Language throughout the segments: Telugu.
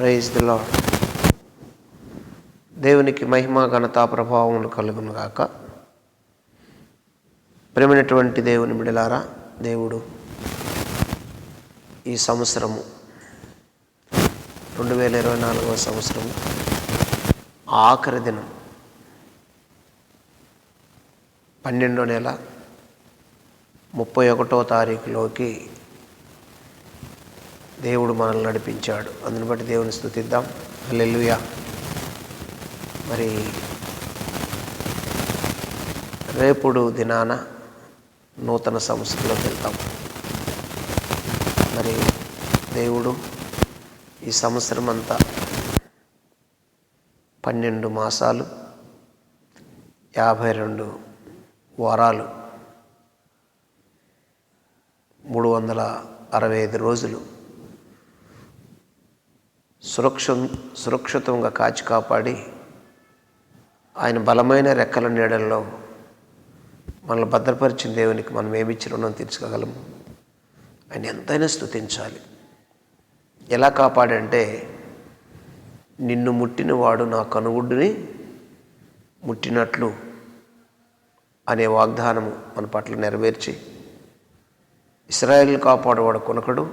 ప్రైజ్ ది లాడ్ దేవునికి మహిమ ఘనత ప్రభావములు కలుగును గాక. ప్రేమైనటువంటి దేవుని మిడిలారా దేవుడు ఈ సంవత్సరము రెండు వేల ఇరవై నాలుగవ సంవత్సరము ఆఖరి దినం పన్నెండో నెల ముప్పై ఒకటో తారీఖులోకి దేవుడు మనల్ని నడిపించాడు. అందుని బట్టి దేవుని స్థుతిద్దాం హల్లెలూయా. మరి రేపుడు దినాన నూతన సంస్థలోకి వెళ్తాం. మరి దేవుడు ఈ సంవత్సరం అంతా పన్నెండు మాసాలు యాభై రెండు వారాలు మూడు వందల అరవై ఐదు రోజులు సురక్ష సురక్షితంగా కాచి కాపాడి ఆయన బలమైన రెక్కల నీడల్లో మనల్ని భద్రపరిచిన దేవునికి మనం ఏమిచ్చి రుణం తీర్చుకోగలము ఆయన ఎంతైనా స్తుతించాలి. ఎలా కాపాడంటే నిన్ను ముట్టినవాడు నా కనుగుడ్డుని ముట్టినట్లు అనే వాగ్దానము మన పట్ల నెరవేర్చి ఇస్రాయేల్ కాపాడువాడు కొనకడు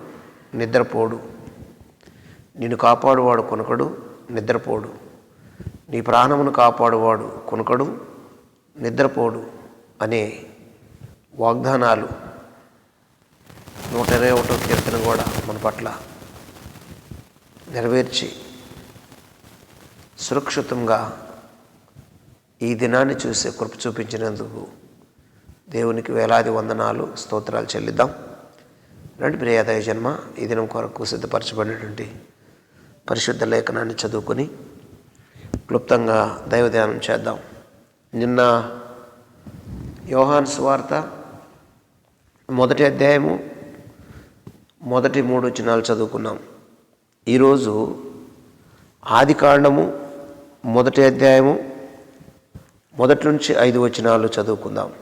నిద్రపోడు. నిన్ను కాపాడువాడు కొనకడు నిద్రపోడు. నీ ప్రాణమును కాపాడువాడు కొనకడు నిద్రపోడు అనే వాగ్దానాలు నూట ఇరవై ఒకటో కీర్తన కూడా మన పట్ల నెరవేర్చి సురక్షితంగా ఈ దినాన్ని చూసే కృప చూపించినందుకు దేవునికి వేలాది వందనాలు స్తోత్రాలు చెల్లిద్దాం. రండి ప్రియాదయ జన్మ ఈ దినం కొరకు సిద్ధపరచబడినటువంటి పరిశుద్ధ లేఖనాన్ని చదువుకొని క్లుప్తంగా దైవధ్యానం చేద్దాం. నిన్న యోహాన్ స్వార్త మొదటి అధ్యాయము మొదటి మూడు వచనాలు చదువుకున్నాం. ఈరోజు ఆది కాండము మొదటి అధ్యాయము మొదటి నుంచి ఐదు వచనాలు చదువుకుందాం.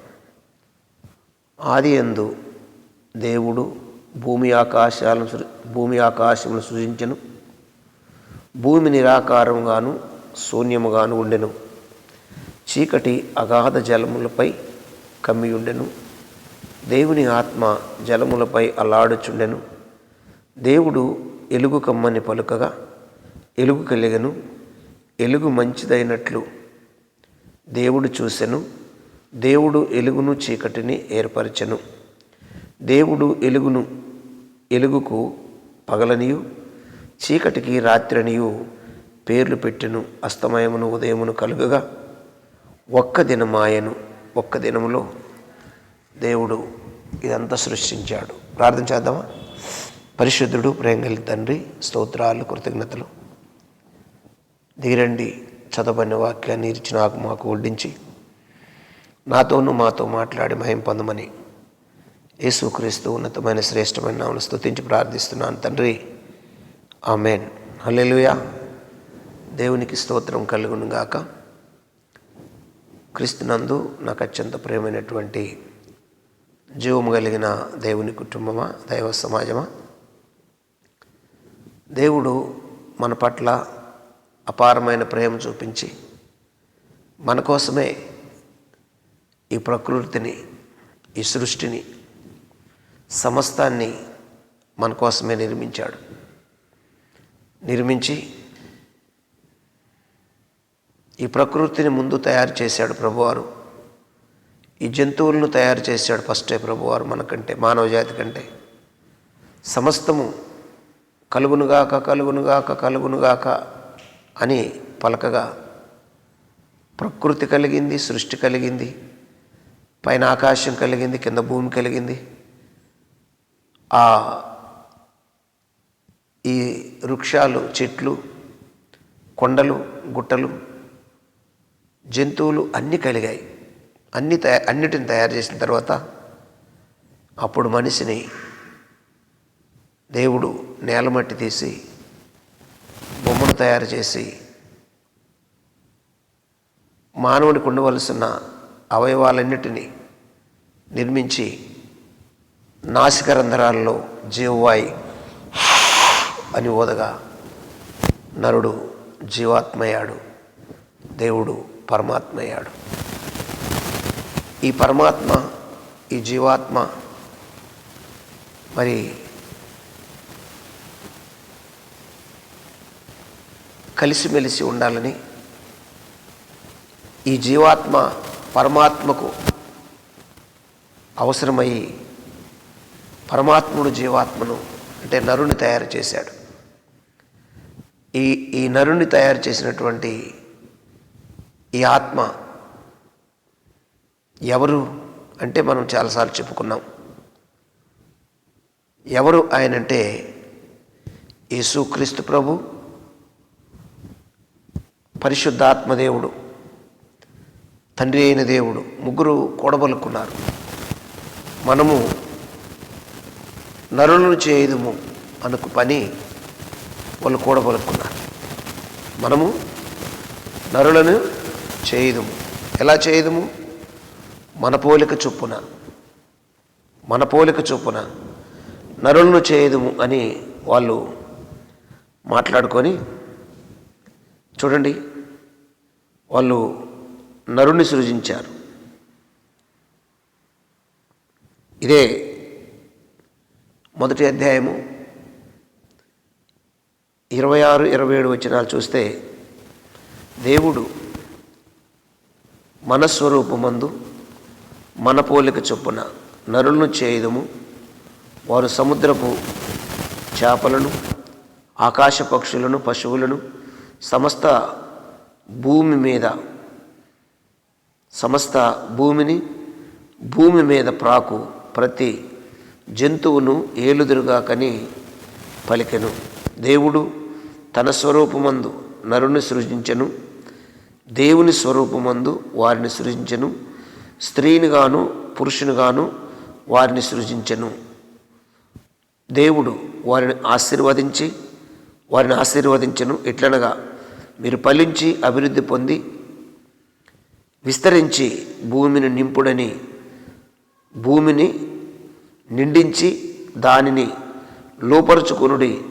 ఆది ఎందు దేవుడు భూమి ఆకాశాలను సృ- భూమి ఆకాశమును సృజించను. భూమి నిరాకారంగాను శూన్యముగాను ఉండెను. చీకటి అగాధ జలములపై కమ్మియుండెను. దేవుని ఆత్మ జలములపై అల్లాడుచుండెను. దేవుడు ఎలుగు కమ్మని పలుకగా ఎలుగు కలిగను. ఎలుగు మంచిదైనట్లు దేవుడు చూసెను. దేవుడు ఎలుగును చీకటిని ఏర్పరచెను. దేవుడు ఎలుగును ఎలుగుకు పగలనియు. చీకటికి రాత్రనియు పేర్లు పెట్టెను అస్తమయమును ఉదయమును కలుగగా. ఒక్క దినమాయను ఒక్క దినములో దేవుడు ఇదంతా సృష్టించాడు. ప్రార్థన చేద్దామా? పరిశుద్ధుడు ప్రేంగలి తండ్రి స్తోత్రాలు కృతజ్ఞతలు. దిగిరండి చదవని వాక్యాన్ని ఇచ్చి నాకు మాకు వడ్డించి నాతోనూ మాతో మాట్లాడి మహిం పొందమని. యేసుక్రీస్తు ఉన్నతమైన శ్రేష్టమైన నామను స్తుతించి ప్రార్థిస్తున్నాను. తండ్రి ఆమెన్. హల్లెలూయా. దేవునికి స్తోత్రం కలుగునుగాక క్రీస్తునందు నాకు అత్యంత ప్రేమైనటువంటి జీవము కలిగిన దేవుని కుటుంబమా దైవ సమాజమా? దేవుడు మన పట్ల అపారమైన ప్రేమ చూపించి మన కోసమే ఈ ప్రకృతిని ఈ సృష్టిని సమస్తాన్ని మన కోసమే నిర్మించాడు. నిర్మించి ఈ ప్రకృతిని ముందు తయారు చేశాడు ప్రభువారు. ఈ జంతువులను తయారు చేశాడు ఫస్టే ప్రభువారు మనకంటే మానవజాతి కంటే. సమస్తము కలుగునుగాక కలుగునుగాక కలుగునుగాక అని పలకగా ప్రకృతి కలిగింది సృష్టి కలిగింది పైన ఆకాశం కలిగింది కింద భూమి కలిగింది. ఆ ఈ వృక్షాలు చెట్లు కొండలు గుట్టలు జంతువులు అన్నీ కలిగాయి. అన్ని తయా అన్నిటిని తయారు చేసిన తర్వాత అప్పుడు మనిషిని దేవుడు నేలమట్టి తీసి బొమ్మను తయారు చేసి మానవుడికి ఉండవలసిన అవయవాలన్నిటినీ నిర్మించి నాసికరంధ్రాల్లో జీవవాయి అని ఓదగా నరుడు జీవాత్మయ్యాడు. దేవుడు పరమాత్మయ్యాడు. ఈ పరమాత్మ ఈ జీవాత్మ మరి కలిసిమెలిసి ఉండాలని ఈ జీవాత్మ పరమాత్మకు అవసరమై పరమాత్ముడు జీవాత్మను అంటే నరుని తయారు చేశాడు. ఈ ఈ నరుణ్ణి తయారు చేసినటువంటి ఈ ఆత్మ ఎవరు అంటే మనం చాలాసార్లు చెప్పుకున్నాం. ఎవరు ఆయనంటే యేసుక్రీస్తు ప్రభు పరిశుద్ధాత్మదేవుడు తండ్రి అయిన దేవుడు ముగ్గురు కూడబలుకున్నారు. మనము నరులను చేయదుము అనుకు పని వాళ్ళు కూడబలుకున్నారు. మనము నరులను చేయదుము. ఎలా చేయదుము? మన పోలిక చొప్పున. మన పోలిక చొప్పున నరులను చేయదుము అని వాళ్ళు మాట్లాడుకొని చూడండి వాళ్ళు నరుణ్ణి సృజించారు. ఇదే మొదటి అధ్యాయము. ఇరవై ఆరు ఇరవై ఏడు వచనాలు చూస్తే దేవుడు మనస్వరూపమందు మన పోలిక చొప్పున నరులను చేయదము. వారు సముద్రపు చేపలను ఆకాశ పక్షులను పశువులను సమస్త భూమి మీద సమస్త భూమిని భూమి మీద ప్రాకు ప్రతి జంతువును ఏలుదురుగా కని పలికెను. దేవుడు తన స్వరూపమందు నరుని సృజించెను దేవుని స్వరూపమందు వారిని సృజించెను స్త్రీనిగాను పురుషునిగాను వారిని సృజించెను. దేవుడు వారిని ఆశీర్వదించి వారిని ఆశీర్వదించను. ఎట్లనగా మీరు ఫలించి అభివృద్ధి పొంది విస్తరించి భూమిని నింపుడని భూమిని నిండించి దానిని లోపరుచుకునుడి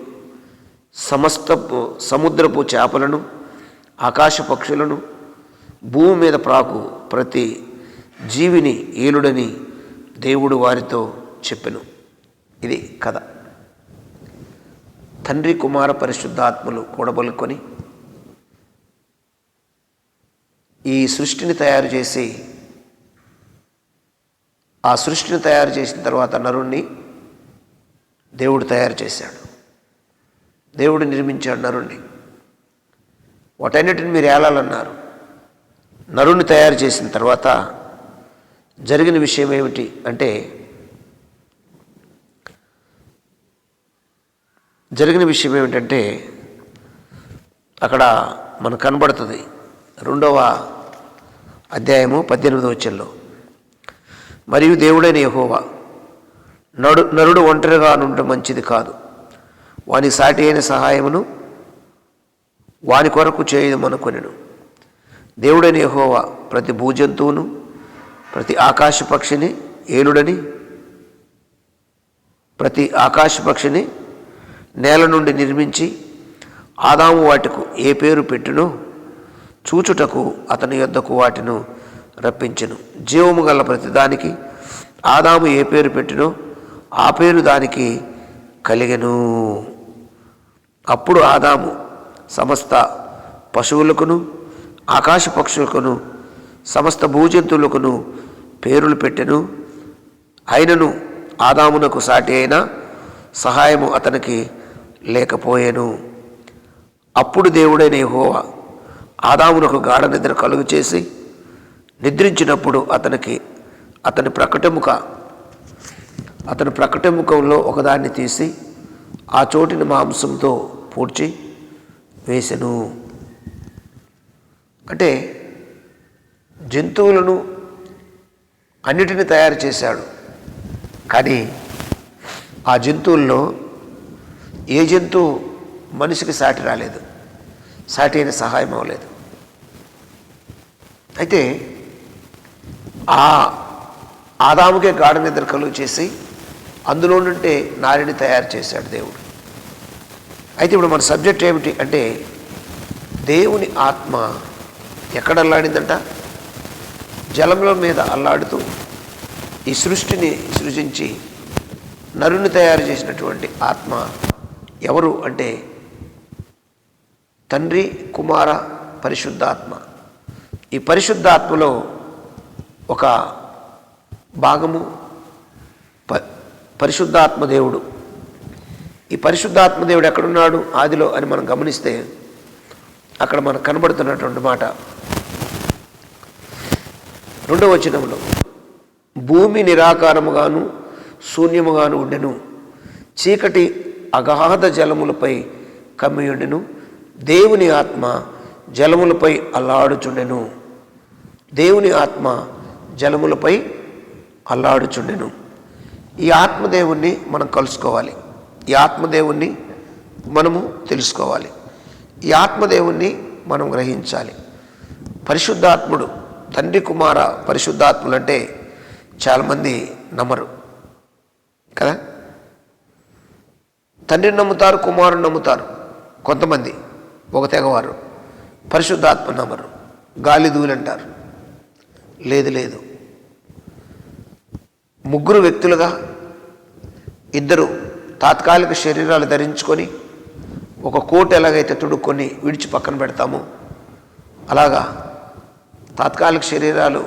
సమస్తపు సముద్రపు చేపలను ఆకాశ పక్షులను భూమి మీద ప్రాకు ప్రతి జీవిని ఏలుడని దేవుడు వారితో చెప్పెను. ఇది కథ. తండ్రి కుమార పరిశుద్ధాత్మలు కూడబలుకొని ఈ సృష్టిని తయారు చేసి ఆ సృష్టిని తయారు చేసిన తర్వాత నరుణ్ణి దేవుడు తయారు చేశాడు. దేవుడు నిర్మించాడు నరుణ్ణి. వాటన్నిటిని మీరు ఏలాలన్నారు. నరుణ్ణి తయారు చేసిన తర్వాత జరిగిన విషయం ఏమిటి అంటే జరిగిన విషయం ఏమిటంటే అక్కడ మనకు కనబడుతుంది రెండవ అధ్యాయము పద్దెనిమిదవ వచ్చంలో మరియు దేవుడైన యహోవా నడు నరుడు ఒంటరిగా నుండి మంచిది కాదు. వాని సాటి అయిన సహాయమును వాని కొరకు చేయదమనుకొనెను దేవుడని యహోవా ప్రతి భూజంతువును ప్రతి ఆకాశ పక్షిని ఏలుడని ప్రతి ఆకాశ పక్షిని నేల నుండి నిర్మించి ఆదాము వాటికు ఏ పేరు పెట్టునో చూచుటకు అతని యొద్దకు వాటిను రప్పించెను. జీవము గల ప్రతిదానికి ఆదాము ఏ పేరు పెట్టినో ఆ పేరు దానికి కలిగెను. అప్పుడు ఆదాము సమస్త పశువులకును ఆకాశ పక్షులకును సమస్త భూజంతువులకును పేరులు పెట్టెను. అయినను ఆదామునకు సాటి అయిన సహాయము అతనికి లేకపోయెను. అప్పుడు దేవుడైన హోవా ఆదామునకు గాఢ నిద్ర కలుగు చేసి నిద్రించినప్పుడు అతనికి అతని ప్రకటముక అతని ప్రకటముఖంలో ఒకదాన్ని తీసి ఆ చోటిని మాంసంతో పూడ్చి వేసెను. అంటే జంతువులను అన్నిటిని తయారు చేశాడు. కానీ ఆ జంతువుల్లో ఏ జంతువు మనిషికి సాటి రాలేదు సాటి అయిన సహాయం అవ్వలేదు. అయితే ఆ ఆదాముకే గాఢ నిద్ర కలుగు చేసి అందులో నుంటే నారిని తయారు చేశాడు దేవుడు. అయితే ఇప్పుడు మన సబ్జెక్ట్ ఏమిటి అంటే దేవుని ఆత్మ ఎక్కడ అల్లాడిందంట? జలముల మీద అల్లాడుతూ ఈ సృష్టిని సృజించి నరుని తయారు చేసినటువంటి ఆత్మ ఎవరు అంటే తండ్రి కుమార పరిశుద్ధాత్మ. ఈ పరిశుద్ధాత్మలో ఒక భాగము పరిశుద్ధాత్మదేవుడు. పరిశుద్ధాత్మ దేవుడు ఈ పరిశుద్ధాత్మదేవుడు ఎక్కడున్నాడు? ఆదిలో అని మనం గమనిస్తే అక్కడ మనకు కనబడుతున్నటువంటి మాట. రెండవ వచనంలో భూమి నిరాకారముగాను శూన్యముగాను ఉండెను. చీకటి అగాధ జలములపై కమ్మియుండెను దేవుని ఆత్మ జలములపై అల్లాడుచుండెను. దేవుని ఆత్మ జలములపై అల్లాడుచుండెను. ఈ ఆత్మదేవుణ్ణి మనం కలుసుకోవాలి. ఈ ఆత్మదేవుణ్ణి మనము తెలుసుకోవాలి. ఈ ఆత్మదేవుణ్ణి మనం గ్రహించాలి. పరిశుద్ధాత్ముడు తండ్రి కుమార పరిశుద్ధాత్ములు అంటే చాలామంది నమ్మరు. కదా? తండ్రిని నమ్ముతారు కుమారుని నమ్ముతారు. కొంతమంది ఒక తెగవారు. పరిశుద్ధాత్మ నమ్మరు. గాలి అంటారు. లేదు లేదు. ముగ్గురు వ్యక్తులుగా ఇద్దరు తాత్కాలిక శరీరాలు ధరించుకొని ఒక కోటు ఎలాగైతే తుడుక్కొని విడిచి పక్కన పెడతామో అలాగా తాత్కాలిక శరీరాలు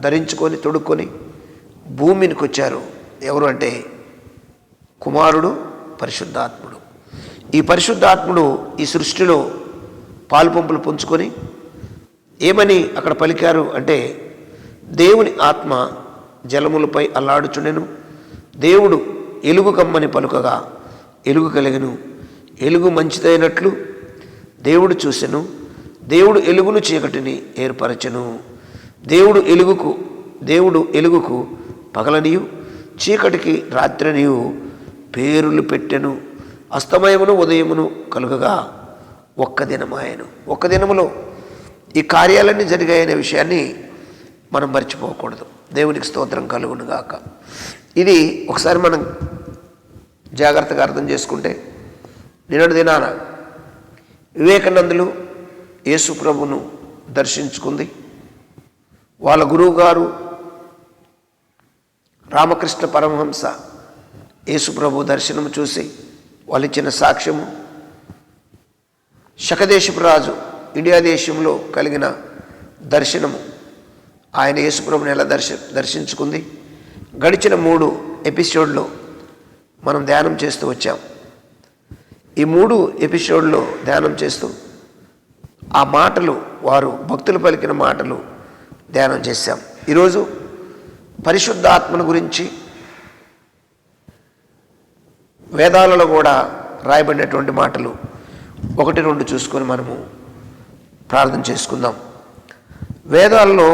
ధరించుకొని తొడుక్కొని భూమినికి వచ్చారు ఎవరు అంటే కుమారుడు పరిశుద్ధాత్ముడు. ఈ పరిశుద్ధాత్ముడు ఈ సృష్టిలో పాలుపంపులు పుంజుకొని ఏమని అక్కడ పలికారు అంటే దేవుని ఆత్మ జలములపై అల్లాడుచుండెను. దేవుడు ఎలుగు కమ్మని పలుకగా ఎలుగు కలిగను. ఎలుగు మంచిదైనట్లు దేవుడు చూసెను. దేవుడు ఎలుగును చీకటిని ఏర్పరచెను. దేవుడు ఎలుగుకు దేవుడు ఎలుగుకు పగలనియు చీకటికి రాత్రినియు పేరులు పెట్టెను. అస్తమయమును ఉదయమును కలుగగా ఒక్క దినమాయను. ఒక్క దినములో ఈ కార్యాలన్నీ జరిగాయనే విషయాన్ని మనం మర్చిపోకూడదు. దేవునికి స్తోత్రం కలుగునుగాక. ఇది ఒకసారి మనం జాగ్రత్తగా అర్థం చేసుకుంటే నిన్నటి దినాన వివేకానందులు యేసుప్రభును దర్శించుకుంది. వాళ్ళ గురువు గారు రామకృష్ణ పరమహంస యేసుప్రభు దర్శనము చూసి వాళ్ళు ఇచ్చిన సాక్ష్యము శకదేశపు రాజు ఇండియా దేశంలో కలిగిన దర్శనము ఆయన యేసుప్రభుని ఎలా దర్శ దర్శించుకుంది? గడిచిన మూడు ఎపిసోడ్లో మనం ధ్యానం చేస్తూ వచ్చాం. ఈ మూడు ఎపిసోడ్లో ధ్యానం చేస్తూ ఆ మాటలు వారు భక్తులు పలికిన మాటలు ధ్యానం చేశాం. ఈరోజు పరిశుద్ధాత్మను గురించి వేదాలలో కూడా రాయబడినటువంటి మాటలు ఒకటి రెండు చూసుకొని మనము ప్రార్థన చేసుకుందాం. వేదాల్లో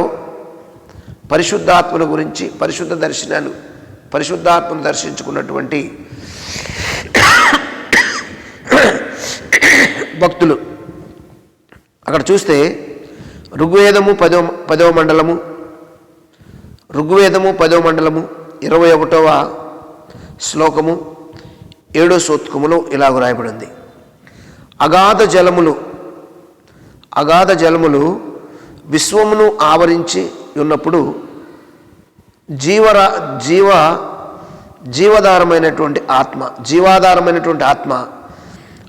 పరిశుద్ధాత్మను గురించి పరిశుద్ధ దర్శనాలు పరిశుద్ధాత్మను దర్శించుకున్నటువంటి భక్తులు. అక్కడ చూస్తే ఋగ్వేదము పదో పదవ మండలము ఋగ్వేదము పదవ మండలము ఇరవై ఒకటవ శ్లోకము ఏడో సూత్కములో ఇలాగ రాయబడింది అగాధ జలములు అగాధ జలములు విశ్వమును ఆవరించి ఉన్నప్పుడు జీవరా జీవ జీవధారమైనటువంటి ఆత్మ జీవాధారమైనటువంటి ఆత్మ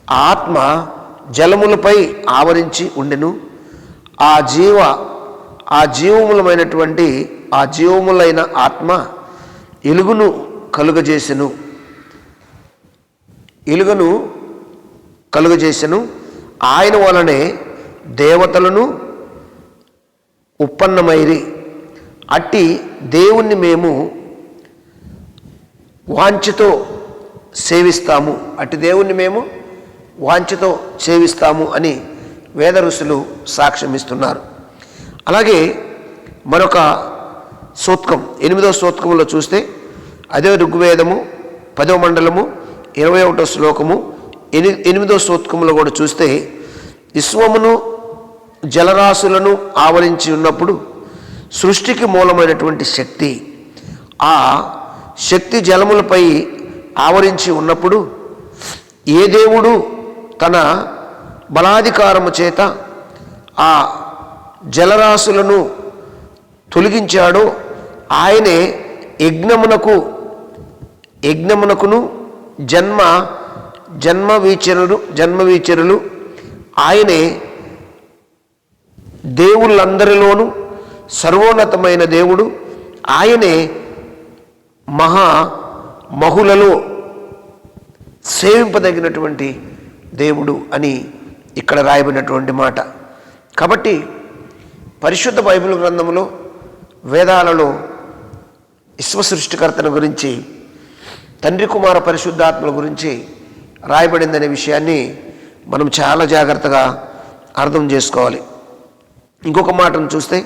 ఆత్మ జలములపై ఆవరించి ఉండెను. ఆ జీవ ఆ జీవములమైనటువంటి ఆ జీవములైన ఆత్మ ఎలుగును కలుగజేసెను. ఎలుగును కలుగజేసెను. ఆయన వలనే దేవతలను ఉప్పన్నమైరి. అట్టి దేవుణ్ణి మేము వాంఛతో సేవిస్తాము. అట్టి దేవుణ్ణి మేము వాంఛతో సేవిస్తాము అని వేద ఋషులు సాక్ష్యమిస్తున్నారు. అలాగే మరొక సూత్కం ఎనిమిదో సూత్కంలో చూస్తే అదే ఋగ్వేదము పదవ మండలము ఇరవై ఒకటో శ్లోకము ఎని ఎనిమిదో సూత్కంలో కూడా చూస్తే విశ్వమును జలరాశులను ఆవరించి ఉన్నప్పుడు సృష్టికి మూలమైనటువంటి శక్తి ఆ శక్తి జలములపై ఆవరించి ఉన్నప్పుడు ఏ దేవుడు తన బలాధికారము చేత ఆ జలరాశులను తొలగించాడో ఆయనే యజ్ఞమునకు యజ్ఞమునకును జన్మ జన్మ వీచరులు జన్మ వీచరులు ఆయనే దేవుళ్ళందరిలోనూ సర్వోన్నతమైన దేవుడు. ఆయనే మహా మహులలో సేవింపదగినటువంటి దేవుడు అని ఇక్కడ రాయబడినటువంటి మాట. కాబట్టి పరిశుద్ధ బైబిల్ గ్రంథంలో వేదాలలో విశ్వసృష్టికర్తను గురించి తండ్రి కుమార పరిశుద్ధాత్మల గురించి రాయబడిందనే విషయాన్ని మనం చాలా జాగ్రత్తగా అర్థం చేసుకోవాలి. ఇంకొక మాటను చూస్తే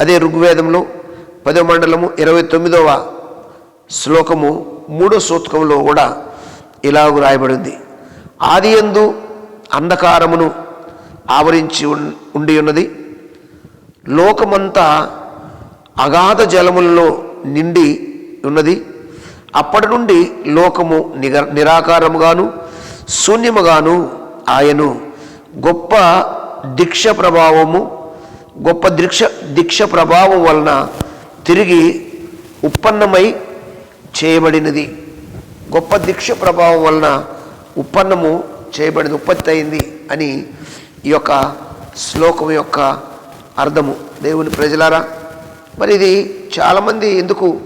అదే ఋగ్వేదంలో పదో మండలము ఇరవై తొమ్మిదవ శ్లోకము మూడో సూతకంలో కూడా ఇలాగ రాయబడింది. ఆది యందు అంధకారమును ఆవరించి ఉండి ఉన్నది. లోకమంతా అగాధ జలములలో నిండి ఉన్నది. అప్పటి నుండి లోకము నిగ నిరాకారముగాను శూన్యముగాను ఆయను. గొప్ప దీక్ష ప్రభావము గొప్ప దీక్ష దీక్ష ప్రభావం వలన తిరిగి ఉత్పన్నమై చేయబడినది. గొప్ప దీక్ష ప్రభావం వలన ఉత్పన్నము చేయబడింది ఉత్పత్తి అయింది అని ఈ యొక్క శ్లోకం యొక్క అర్థము. దేవుని ప్రజలారా మరి ఇది చాలామంది ఎందుకు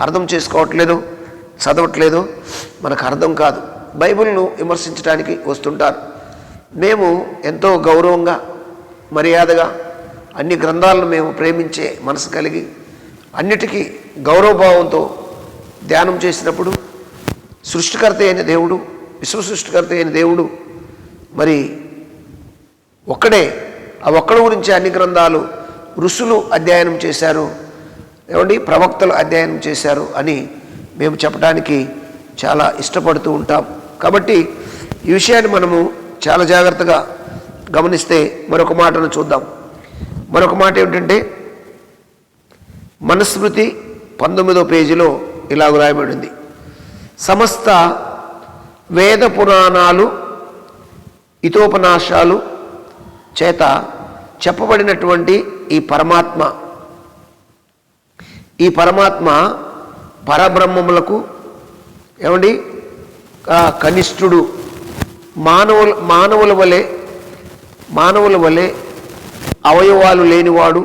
అర్థం చేసుకోవట్లేదు చదవట్లేదు? మనకు అర్థం కాదు. బైబిల్ను విమర్శించడానికి వస్తుంటారు. మేము ఎంతో గౌరవంగా మర్యాదగా అన్ని గ్రంథాలను మేము ప్రేమించే మనసు కలిగి అన్నిటికీ గౌరవభావంతో ధ్యానం చేసినప్పుడు సృష్టికర్త అయిన దేవుడు విశ్వ సృష్టికర్త అయిన దేవుడు మరి ఒక్కడే ఆ ఒక్కడి గురించి అన్ని గ్రంథాలు ఋషులు అధ్యయనం చేశారు. ఏమండి? ప్రవక్తలు అధ్యయనం చేశారు అని మేము చెప్పడానికి చాలా ఇష్టపడుతూ ఉంటాం. కాబట్టి ఈ విషయాన్ని మనము చాలా జాగ్రత్తగా గమనిస్తే మరొక మాటను చూద్దాం. మరొక మాట ఏమిటంటే మనుస్మృతి పంతొమ్మిదో పేజీలో ఇలాగ రాయబడింది. సమస్త వేద పురాణాలు ఇతోపన్యాసాలు చేత చెప్పబడినటువంటి ఈ పరమాత్మ ఈ పరమాత్మ పరబ్రహ్మములకు ఏమండి? కనిష్ఠుడు మానవుల మానవుల వలె మానవుల వలె అవయవాలు లేనివాడు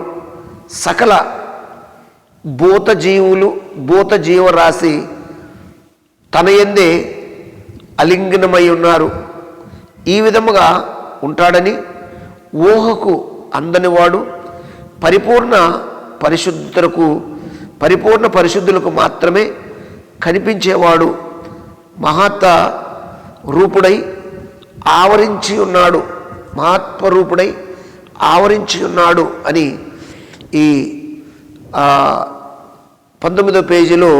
సకల భూత జీవులు భూత జీవరాశి తన ఎందే అలింగనమై ఉన్నారు. ఈ విధముగా ఉంటాడని ఊహకు అందనివాడు పరిపూర్ణ పరిశుద్ధులకు పరిపూర్ణ పరిశుద్ధులకు మాత్రమే కనిపించేవాడు. మహాత్మ రూపుడై ఆవరించి ఉన్నాడు. మహాత్మరూపుడై ఆవరించి ఉన్నాడు అని ఈ పంతొమ్మిదో పేజీలో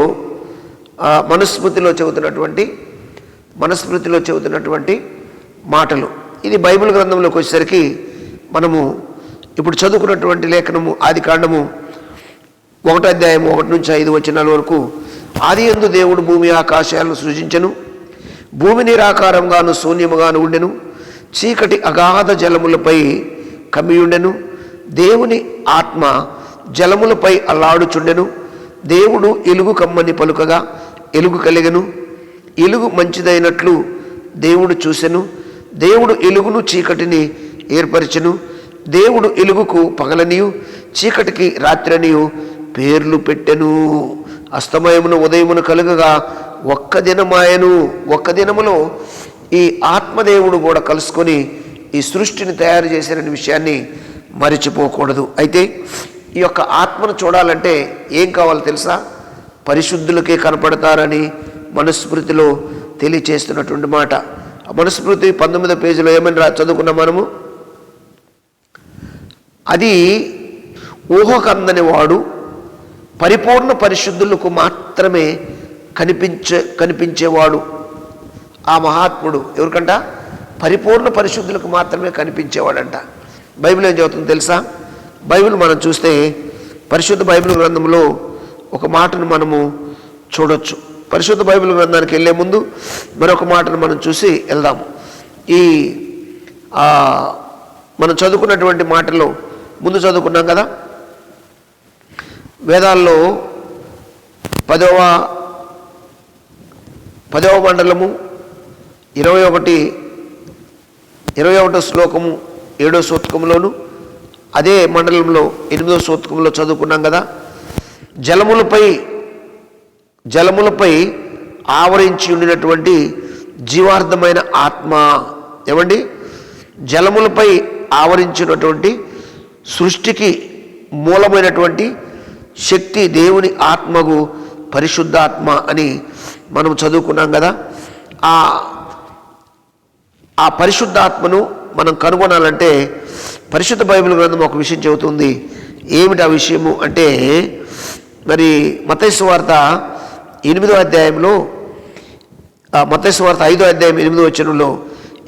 మనుస్మృతిలో చెబుతున్నటువంటి మనుస్మృతిలో చెబుతున్నటువంటి మాటలు. ఇది బైబిల్ గ్రంథంలోకి వచ్చేసరికి మనము ఇప్పుడు చదువుకున్నటువంటి లేఖనము ఆది కాండము ఒకటో అధ్యాయం ఒకటి నుంచి ఐదు వచనాల వరకు ఆది ఎందు దేవుడు భూమి ఆకాశాలను సృజించను. భూమి నిరాకారంగాను శూన్యముగాను ఉండెను. చీకటి అగాధ జలములపై కమ్మియుండెను. దేవుని ఆత్మ జలములపై అల్లాడుచుండెను. దేవుడు ఎలుగు కమ్మని పలుకగా ఎలుగు కలిగెను. ఎలుగు మంచిదైనట్లు దేవుడు చూసెను. దేవుడు ఎలుగును చీకటిని ఏర్పరిచెను. దేవుడు ఎలుగుకు పగలనియు చీకటికి రాత్రనియు పేర్లు పెట్టెను. అస్తమయమును ఉదయమును కలుగగా ఒక్క దినమాయను. ఒక్క దినములో ఈ ఆత్మదేవుడు కూడా కలుసుకొని ఈ సృష్టిని తయారు చేసిన విషయాన్ని మరిచిపోకూడదు. అయితే ఈ యొక్క ఆత్మను చూడాలంటే ఏం కావాలో తెలుసా? పరిశుద్ధులకే కనపడతారని మనుస్మృతిలో తెలియచేస్తున్నటువంటి మాట. ఆ మనుస్మృతి పంతొమ్మిదో పేజీలో ఏమని రా చదువుకున్నాం మనము? అది ఊహకందని వాడు పరిపూర్ణ పరిశుద్ధులకు మాత్రమే కనిపించే కనిపించేవాడు. ఆ మహాత్ముడు ఎవరికంట? పరిపూర్ణ పరిశుద్ధులకు మాత్రమే కనిపించేవాడంట. బైబిల్ ఏం చదువుతుందో తెలుసా? బైబిల్ మనం చూస్తే పరిశుద్ధ బైబిల్ గ్రంథంలో ఒక మాటను మనము చూడొచ్చు. పరిశుద్ధ బైబిల్ గ్రంథానికి వెళ్ళే ముందు మరొక మాటను మనం చూసి వెళ్దాము. ఈ మనం చదువుకున్నటువంటి మాటలు ముందు చదువుకున్నాం కదా? వేదాల్లో పదవ పదవ మండలము ఇరవై ఒకటి ఇరవై ఒకటో శ్లోకము ఏడో సూతకంలోను అదే మండలంలో ఎనిమిదో సూతకంలో చదువుకున్నాం కదా. జలములపై జలములపై ఆవరించి ఉండినటువంటి జీవార్థమైన ఆత్మ ఏమండి? జలములపై ఆవరించినటువంటి సృష్టికి మూలమైనటువంటి శక్తి దేవుని ఆత్మకు పరిశుద్ధాత్మ అని మనం చదువుకున్నాం కదా. ఆ ఆ పరిశుద్ధాత్మను మనం కనుగొనాలంటే పరిశుద్ధ బైబిల్ గ్రంథం ఒక విషయం చెబుతుంది. ఏమిటి ఆ విషయము అంటే మరి మతైసు వార్త ఎనిమిదో అధ్యాయంలో ఆ మతైసు వార్త ఐదో అధ్యాయం ఎనిమిదో వచనంలో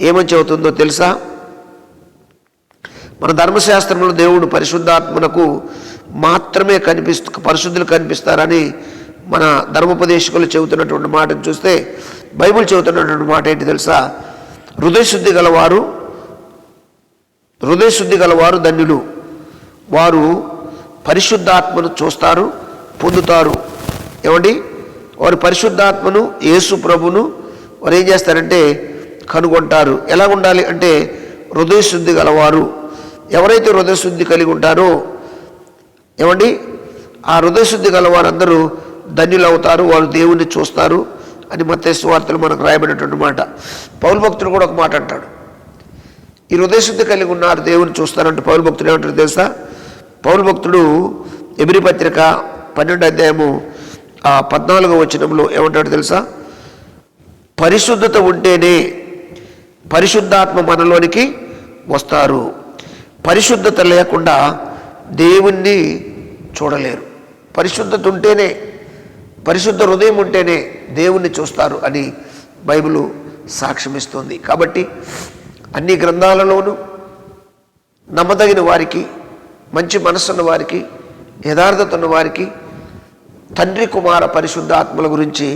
ఏమని చెబుతుందో తెలుసా? మన ధర్మశాస్త్రంలో దేవుడు పరిశుద్ధాత్మనకు మాత్రమే కనిపిస్తూ పరిశుద్ధులు కనిపిస్తారని మన ధర్మోపదేశకులు చెబుతున్నటువంటి మాటను చూస్తే బైబిల్ చెబుతున్నటువంటి మాట ఏంటి తెలుసా? హృదయశుద్ధి గలవారు హృదయశుద్ధి గలవారు ధన్యులు. వారు పరిశుద్ధాత్మను చూస్తారు పొందుతారు. ఏమండి? వారు పరిశుద్ధాత్మను యేసు ప్రభును వారు ఏం చేస్తారంటే కనుగొంటారు. ఎలా ఉండాలి అంటే హృదయశుద్ధి గలవారు. ఎవరైతే హృదయశుద్ధి కలిగి ఉంటారో ఏమండి? ఆ హృదయశుద్ధి గలవారందరూ ధన్యులవుతారు ధన్యులు అవుతారు వారు దేవుణ్ణి చూస్తారు. అని మత్స్సు వార్తలు మనకు రాయబడినటువంటి మాట. పౌరు భక్తుడు కూడా ఒక మాట అంటాడు. ఈ హృదయశుద్ధి కలిగి ఉన్నారు దేవుని చూస్తారంటే పౌరు భక్తుడు ఏమంటారు తెలుసా? పౌరు భక్తుడు ఎబిరి పత్రిక పన్నెండు అధ్యాయము ఆ పద్నాలుగో వచనంలో ఏమంటాడు తెలుసా? పరిశుద్ధత ఉంటేనే పరిశుద్ధాత్మ మనలోనికి వస్తారు. పరిశుద్ధత లేకుండా దేవుణ్ణి చూడలేరు. పరిశుద్ధత ఉంటేనే పరిశుద్ధ హృదయం ఉంటేనే దేవుణ్ణి చూస్తారు అని బైబిలు సాక్ష్యమిస్తుంది. కాబట్టి అన్ని గ్రంథాలలోనూ నమ్మదగిన వారికి మంచి మనస్సున్న వారికి యథార్థత ఉన్న వారికి తండ్రి కుమార పరిశుద్ధ ఆత్మల గురించి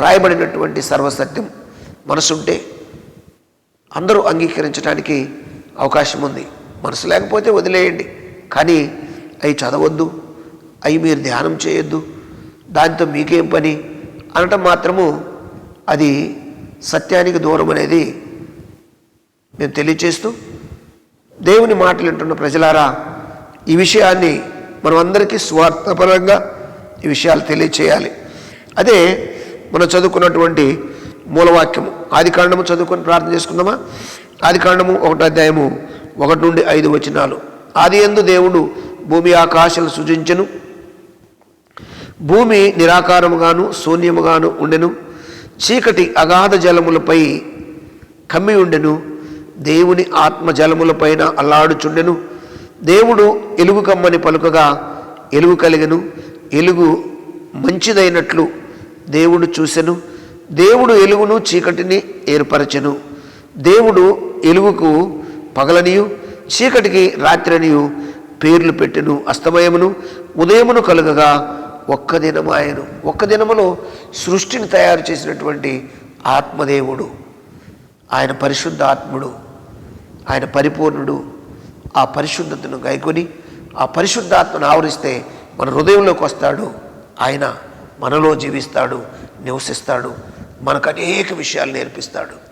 రాయబడినటువంటి సర్వసత్యం మనసుంటే అందరూ అంగీకరించడానికి అవకాశం ఉంది మనసు లేకపోతే వదిలేయండి. కానీ అవి చదవద్దు అవి మీరు ధ్యానం చేయొద్దు దాంతో మీకేం పని? అనటం మాత్రము అది సత్యానికి దూరం అనేది మేము తెలియచేస్తూ దేవుని మాటలు వింటున్న ప్రజలారా ఈ విషయాన్ని మనమందరికీ స్వార్థపరంగా ఈ విషయాలు తెలియచేయాలి. అదే మనం చదువుకున్నటువంటి మూలవాక్యము. ఆది కాండము చదువుకొని ప్రార్థన చేసుకుందామా? ఆది కాండము ఒకటి అధ్యాయము ఒకటి నుండి ఐదు వచనాలు. ఆది ఎందు దేవుడు భూమి ఆకాశాలు సృజించెను. భూమి నిరాకారముగాను శూన్యముగాను ఉండెను. చీకటి అగాధ జలములపై కమ్మి ఉండెను. దేవుని ఆత్మ జలములపైన అల్లాడుచుండెను. దేవుడు ఎలుగు కమ్మని పలుకగా ఎలుగు కలిగెను. ఎలుగు మంచిదైనట్లు దేవుడు చూసెను. దేవుడు ఎలుగును చీకటిని ఏర్పరచెను. దేవుడు ఎలుగుకు పగలనియు చీకటికి రాత్రనియు పేర్లు పెట్టెను. అస్తమయమును ఉదయమును కలుగగా ఒక్క ఆయన ఒక్క దినములో సృష్టిని తయారు చేసినటువంటి ఆత్మదేవుడు. ఆయన పరిశుద్ధ ఆత్ముడు ఆయన పరిపూర్ణుడు. ఆ పరిశుద్ధతను గైకొని ఆ పరిశుద్ధాత్మను ఆవరిస్తే మన హృదయంలోకి వస్తాడు. ఆయన మనలో జీవిస్తాడు నివసిస్తాడు. మనకు అనేక విషయాలు నేర్పిస్తాడు.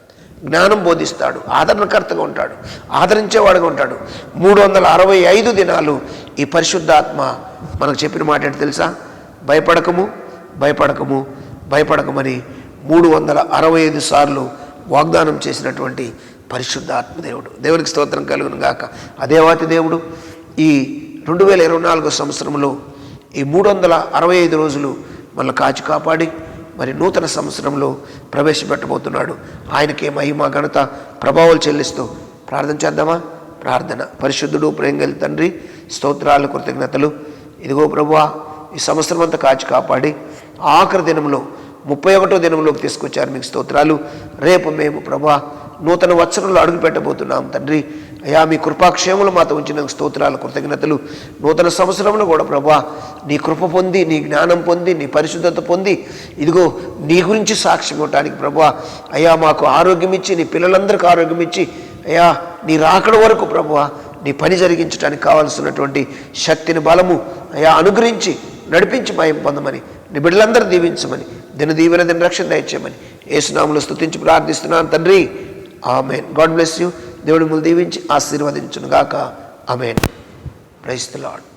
జ్ఞానం బోధిస్తాడు. ఆదరణకర్తగా ఉంటాడు. ఆదరించేవాడుగా ఉంటాడు. మూడు వందల అరవై ఐదు దినాలు ఈ పరిశుద్ధాత్మ మనకు చెప్పిన మాట ఏంటి తెలుసా? భయపడకము భయపడకము భయపడకమని మూడు వందల అరవై ఐదు సార్లు వాగ్దానం చేసినటువంటి పరిశుద్ధ ఆత్మదేవుడు దేవునికి స్తోత్రం కలుగును గాక. అదేవాతి దేవుడు. ఈ రెండు వేల ఇరవై నాలుగో సంవత్సరంలో ఈ మూడు వందల అరవై ఐదు రోజులు మళ్ళీ కాచి కాపాడి మరి నూతన సంవత్సరంలో ప్రవేశపెట్టబోతున్నాడు. ఆయనకే మహిమ ఘనత ప్రభావాలు చెల్లిస్తూ ప్రార్థన చేద్దామా? ప్రార్థన. పరిశుద్ధుడు ప్రేంగలి తండ్రి స్తోత్రాలు కృతజ్ఞతలు. ఇదిగో ప్రభువా ఈ సంవత్సరం అంతా కాచి కాపాడి ఆఖరి దినంలో ముప్పై ఒకటో దినంలోకి తీసుకొచ్చారు మీకు స్తోత్రాలు. రేపు మేము ప్రభా నూతన వత్సరంలో అడుగు పెట్టబోతున్నాం తండ్రి. అయ్యా మీ కృపాక్షేములు మాతో ఉంచిన స్తోత్రాలు కృతజ్ఞతలు. నూతన సంవత్సరంలో కూడా ప్రభా నీ కృప పొంది నీ జ్ఞానం పొంది నీ పరిశుద్ధత పొంది ఇదిగో నీ గురించి సాక్ష్యం ఇవ్వటానికి ప్రభా అయ్యా మాకు ఆరోగ్యం ఇచ్చి నీ పిల్లలందరికీ ఆరోగ్యం ఇచ్చి అయ్యా నీ రాకడ వరకు ప్రభువ నీ పని జరిగించడానికి కావాల్సినటువంటి శక్తిని బలము అయ్యా అనుగ్రహించి నడిపించి మాయం పొందమని నీ బిడ్డలందరూ దీవించమని దిన దీవెన దిన రక్షణ దయచేయమని ఏసునాములు స్థుతించి ప్రార్థిస్తున్నాను తండ్రి ఆమెన్. God bless you. దేవుడి ముందు దీవించి ఆశీర్వదించును గాక ఆమెన్ ప్రైస్